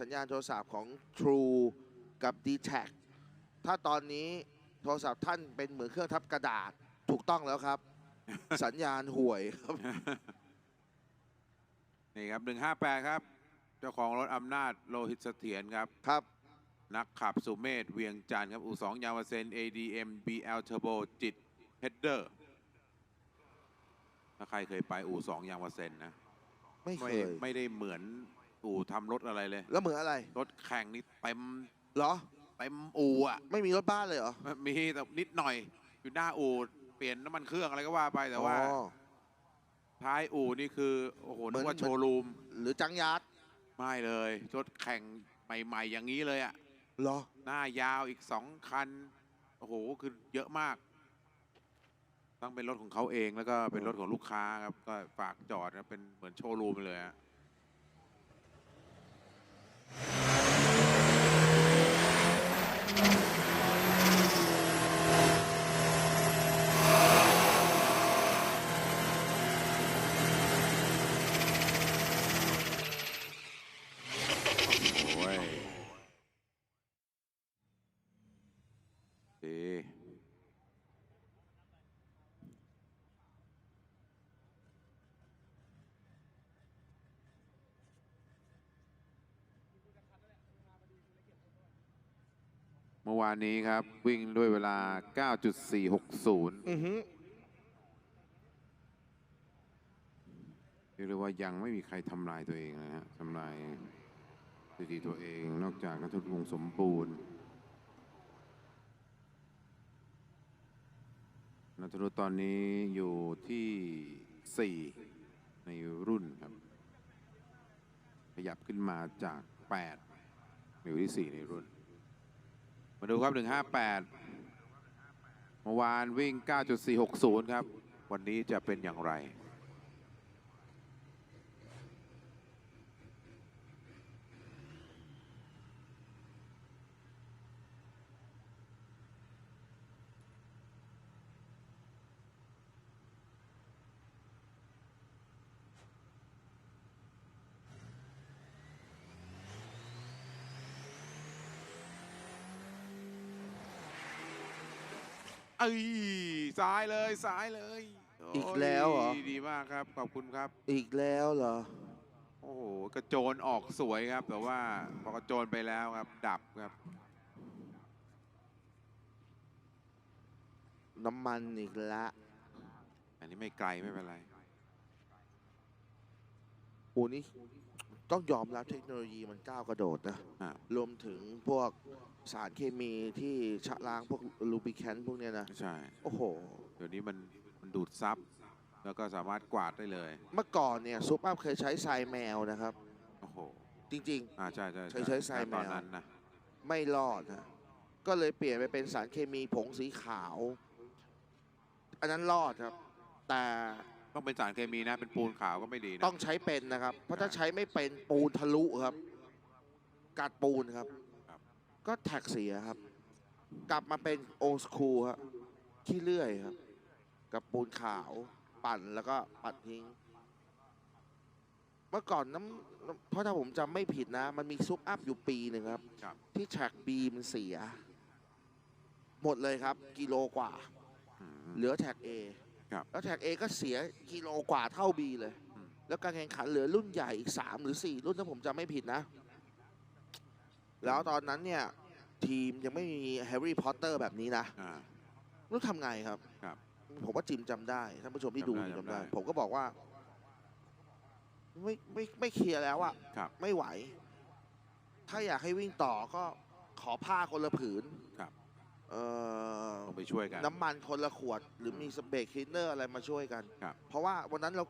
สัญญาณโทรศัพท์ของ True กับ d t แทถ้าตอนนี้โทรศัพท์ท่านเป็นเหมือนเครื่องทับกระดาษถูกต้องแล้วครับ สัญญาณห่วยครับ นี่ครับ 158 ครับ เจ้าของรถอำนาจโลหิตเสถียรครับ ครับ นักขับสุเมธเวียงจันทร์ครับ อู2ยาวเซน ADM BL Turbo จิตเฮดเดอร์ ถ้าใครเคยไปอู2ยาวเซนนะ ไม่เคไม่ยไม่ได้เหมือน อู่ทำรถอะไรเลย แล้วเหมือนอะไรรถแข่งนี่เต็มเหรอ เต็มอู่อะ ไม่มีรถบ้านเลยเหรอมีแต่นิดหน่อย อยู่หน้าอู่เปลี่ยนน้ำมันเครื่องอะไรก็ว่าไปแต่ว่า อ๋อ ท้ายอู่นี่คือ โอ้โหนึกว่าเหมือน โชว์รูม หรือจังยาร์ดไม่เลยรถแข่งใหม่ ๆ อย่างนี้เลยอะ เหรอ หน้ายาวอีกสองคัน โอ้โห คือเยอะมาก ต้องเป็นรถของเขาเองแล้วก็เป็นรถของลูกค้าครับ ก็ฝากจอดนะเป็นเหมือนโชว์รูมไปเลยฮะ ดีเมื่อวานนี้ครับ วิ่งด้วยเวลา 9.460อือหือเรียกได้ว่ายังไม่มีใครทำลายตัวเองนะฮะทำลายสถิติตัวเองนอกจากนัทพงศ์สมบูรณ์ นัทรุตอนนี้อยู่ที่ 4 ในรุ่นครับ ขยับขึ้นมาจาก 8 อยู่ที่ 4 ในรุ่น มาดูครับ 158 เมื่อวานวิ่ง 9.460 ครับ วันนี้จะเป็นอย่างไร เอ้ยซ้ายเลยซ้ายเลยอีกแล้วเหรอ โยดีมากครับ ขอบคุณครับ อีกแล้วเหรอ โอ้โหกระโจนออกสวยครับ แต่ว่าพอกระโจนไปแล้วครับ ดับครับ น้ำมันอีกละ อันนี้ไม่ไกลไม่เป็นไร โอ้นี่ต้องยอมรับเทคโนโลยีมันก้าวกระโดดนะ อะรวมถึงพวกสารเคมีที่ชะล้างพวกลูบิแคนพวกเนี้ยนะ ใช่ โอ้โห เดี๋ยวนี้มันมันดูดซับ แล้วก็สามารถกวาดได้เลย เมื่อก่อนเนี่ยซุปอัพเคยใช้ทรายแมวนะครับ โอ้โห จริง อ่าใช่ใช่ใช้ใช้ทรายแมว ตอนนั้นนะ ๆ ไม่รอดนะก็เลยเปลี่ยนไปเป็นสารเคมีผงสีขาว อันนั้นรอดครับ แต่ ต้องเป็นสารเคมีนะเป็นปูนขาวก็ไม่ดีนะต้องใช้เป็นนะครับ เพราะถ้าใช้ไม่เป็นปูนทะลุครับ กัดปูนครับ ก็แท็กเสียครับ กลับมาเป็นโอสคูลครับขี้เลื่อยครับ กับปูนขาวปั่นแล้วก็ปัดทิ้ง เมื่อก่อนน้ำน้ำเพราะถ้าผมจำไม่ผิดนะ มันมีซุปอัพอยู่ปีหนึ่งครับครับที่แท็กบีมันเสีย หมดเลยครับ กิโลกว่าอืมเหลือแท็ก A ครับแล้วแท็ก A ก็เสียกิโลกว่าเท่า B เลย อืม แล้วการแข่งขันเหลือรุ่นใหญ่อีก 3 หรือ 4 รุ่นถ้าผมจำไม่ผิดนะ แล้วตอนนั้นเนี่ย ทีมยังไม่มีแฮร์รี่พอตเตอร์แบบนี้นะอ่ารู้ทำไงครับ ครับผมว่าจิมจำได้ท่านผู้ชมที่ดูจำได้จำจำได้ ได้ ผมก็บอกว่า ไม่ไม่ไม่เคลียร์แล้วอะครับ ไม่ไหว ถ้าอยากให้วิ่งต่อก็ขอผ้าคนละผืนครับ เอ่อต้องไปช่วยกัน น้ำมันคนละขวด หรือมีสเปรย์คลีนเนอร์อะไรมาช่วยกัน ครับ เพราะว่าวันนั้นเรา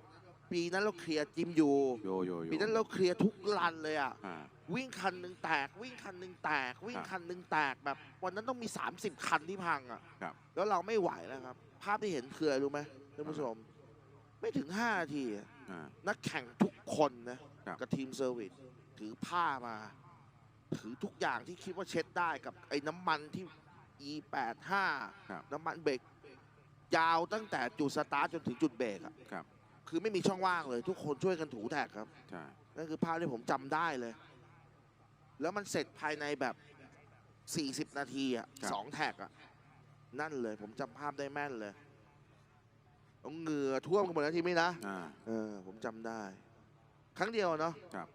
ปีนั้นเราเคลียร์จิมอยู่โยโยโยปีนั้นเราเคลียร์ทุกรันเลยอะอ่า วิ่งคันหนึ่งแตก วิ่งคันหนึ่งแตก วิ่งครับคันหนึ่งแตกแบบ วันนั้นต้องมี 30 คันที่พังอะครับ แล้วเราไม่ไหวแล้วครับ ภาพที่เห็นคืออะไรรู้ไหมท่านผู้ชม ไม่ถึง5นาทีอะอ่า นักแข่งทุกคนนะครับ กับทีมเซอร์วิสถือผ้ามา ถือทุกอย่างที่คิดว่าเช็ดได้กับไอ้น้ำมันที่ E85 ครับน้ำมันเบรกยาวตั้งแต่จุดสตาร์ทจนถึงจุดเบรกอะครับ คือไม่มีช่องว่างเลย ทุกคนช่วยกันถูแท็กครับใช่นั่นคือภาพที่ผมจำได้เลย แล้วมันเสร็จภายในแบบ 40 นาทีอะครับ สองแท็กอะ นั่นเลยผมจำภาพได้แม่นเลยเอาเหงื่อท่วมกันหมดแล้วทีนี้นะ อ่า เออผมจำได้ ครั้งเดียวเนาะครับ